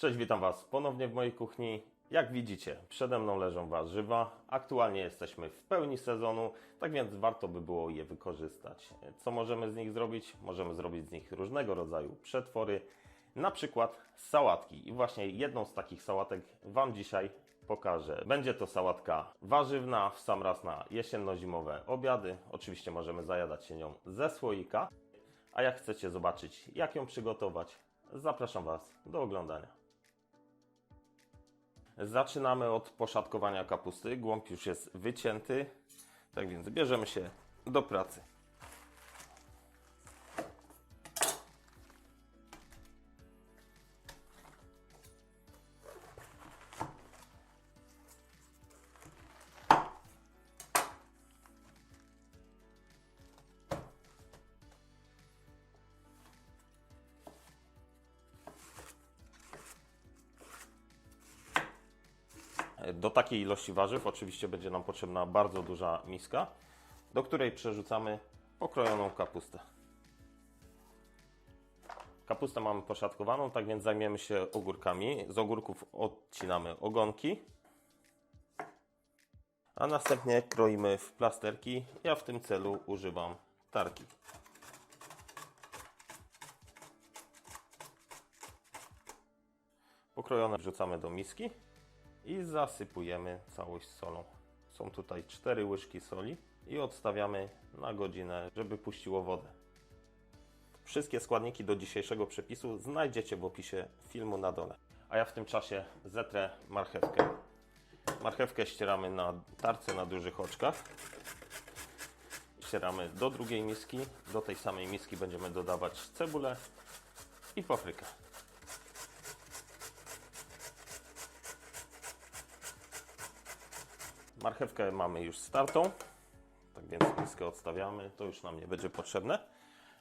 Cześć, witam Was ponownie w mojej kuchni. Jak widzicie, przede mną leżą warzywa. Aktualnie jesteśmy w pełni sezonu, tak więc warto by było je wykorzystać. Co możemy z nich zrobić? Możemy zrobić z nich różnego rodzaju przetwory, na przykład sałatki. I właśnie jedną z takich sałatek Wam dzisiaj pokażę. Będzie to sałatka warzywna, w sam raz na jesienno-zimowe obiady. Oczywiście możemy zajadać się nią ze słoika. A jak chcecie zobaczyć, jak ją przygotować, zapraszam Was do oglądania. Zaczynamy od poszatkowania kapusty. Głąb już jest wycięty, tak więc bierzemy się do pracy. Do takiej ilości warzyw oczywiście będzie nam potrzebna bardzo duża miska, do której przerzucamy pokrojoną kapustę. Kapustę mamy poszatkowaną, tak więc zajmiemy się ogórkami. Z ogórków odcinamy ogonki, a następnie kroimy w plasterki. Ja w tym celu używam tarki. Pokrojone wrzucamy do miski i zasypujemy całość solą. Są tutaj 4 łyżki soli i odstawiamy na godzinę, żeby puściło wodę. Wszystkie składniki do dzisiejszego przepisu znajdziecie w opisie filmu na dole. A ja w tym czasie zetrę marchewkę. Marchewkę ścieramy na tarce na dużych oczkach. Ścieramy do drugiej miski. Do tej samej miski będziemy dodawać cebulę i paprykę. Marchewkę mamy już startą, tak więc miskę odstawiamy, to już nam nie będzie potrzebne.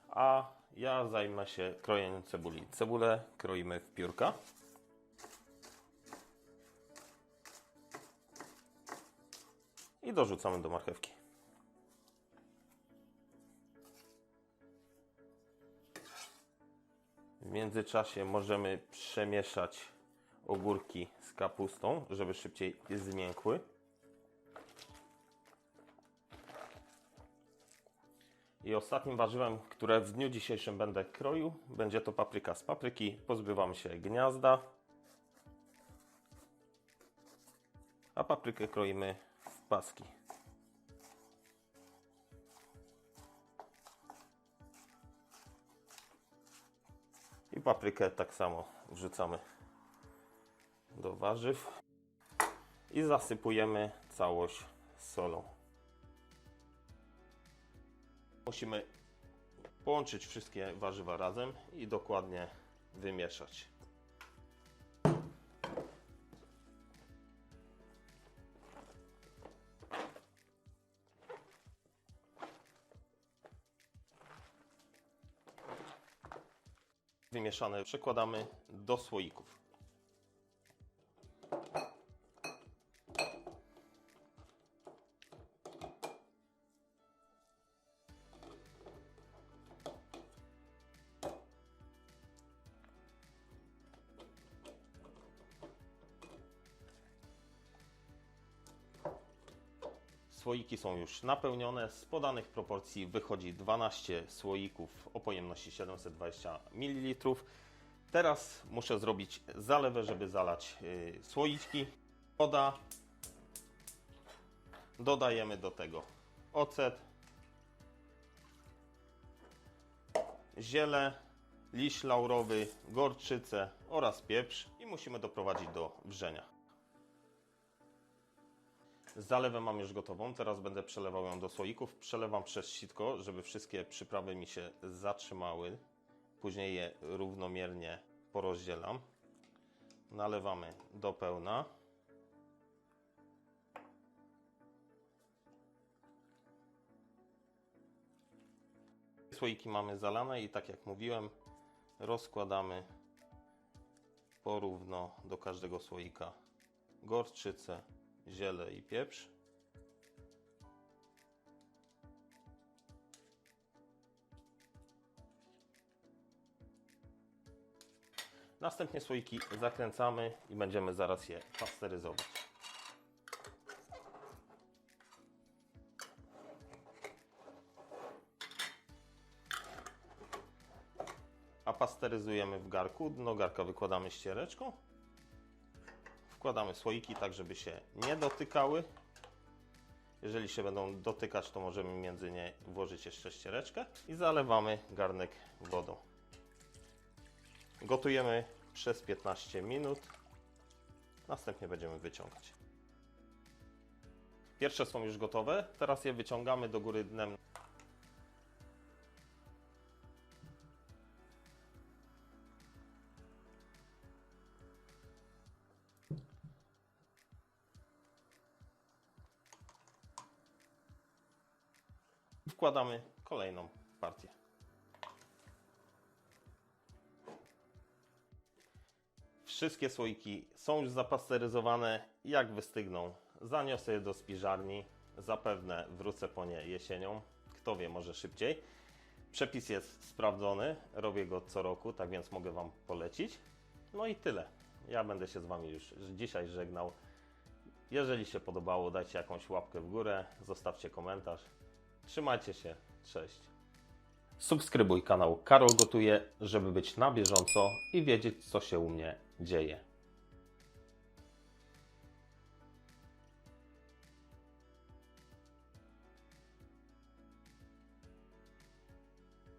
A ja zajmę się krojeniem cebuli. Cebulę kroimy w piórka. I dorzucamy do marchewki. W międzyczasie możemy przemieszać ogórki z kapustą, żeby szybciej zmiękły. I ostatnim warzywem, które w dniu dzisiejszym będę kroił, będzie to papryka. Z papryki pozbywam się gniazda, a paprykę kroimy w paski. I paprykę tak samo wrzucamy do warzyw i zasypujemy całość solą. Musimy połączyć wszystkie warzywa razem i dokładnie wymieszać. Wymieszane przekładamy do słoików. Słoiki są już napełnione. Z podanych proporcji wychodzi 12 słoików o pojemności 720 ml. Teraz muszę zrobić zalewę, żeby zalać yy, słoiczki. Woda. Dodajemy do tego ocet, ziele, liść laurowy, gorczycę oraz pieprz i musimy doprowadzić do wrzenia. Zalewę mam już gotową, teraz będę przelewał ją do słoików. Przelewam przez sitko, żeby wszystkie przyprawy mi się zatrzymały. Później je równomiernie porozdzielam. Nalewamy do pełna. Słoiki mamy zalane i tak jak mówiłem, rozkładamy porówno do każdego słoika gorczycę, ziele i pieprz. Następnie słoiki zakręcamy i będziemy zaraz je pasteryzować. A pasteryzujemy w garku. Dno garka wykładamy ściereczką. Wkładamy słoiki tak, żeby się nie dotykały. Jeżeli się będą dotykać, to możemy między nie włożyć jeszcze ściereczkę i zalewamy garnek wodą. Gotujemy przez 15 minut. Następnie będziemy wyciągać. Pierwsze są już gotowe. Teraz je wyciągamy do góry dnem. Wkładamy kolejną partię. Wszystkie słoiki są już zapasteryzowane. Jak wystygną, zaniosę je do spiżarni. Zapewne wrócę po nie jesienią. Kto wie, może szybciej. Przepis jest sprawdzony. Robię go co roku, tak więc mogę Wam polecić. No i tyle. Ja będę się z Wami już dzisiaj żegnał. Jeżeli się podobało, dajcie jakąś łapkę w górę, zostawcie komentarz. Trzymajcie się, cześć. Subskrybuj kanał Karol Gotuje, żeby być na bieżąco i wiedzieć, co się u mnie dzieje.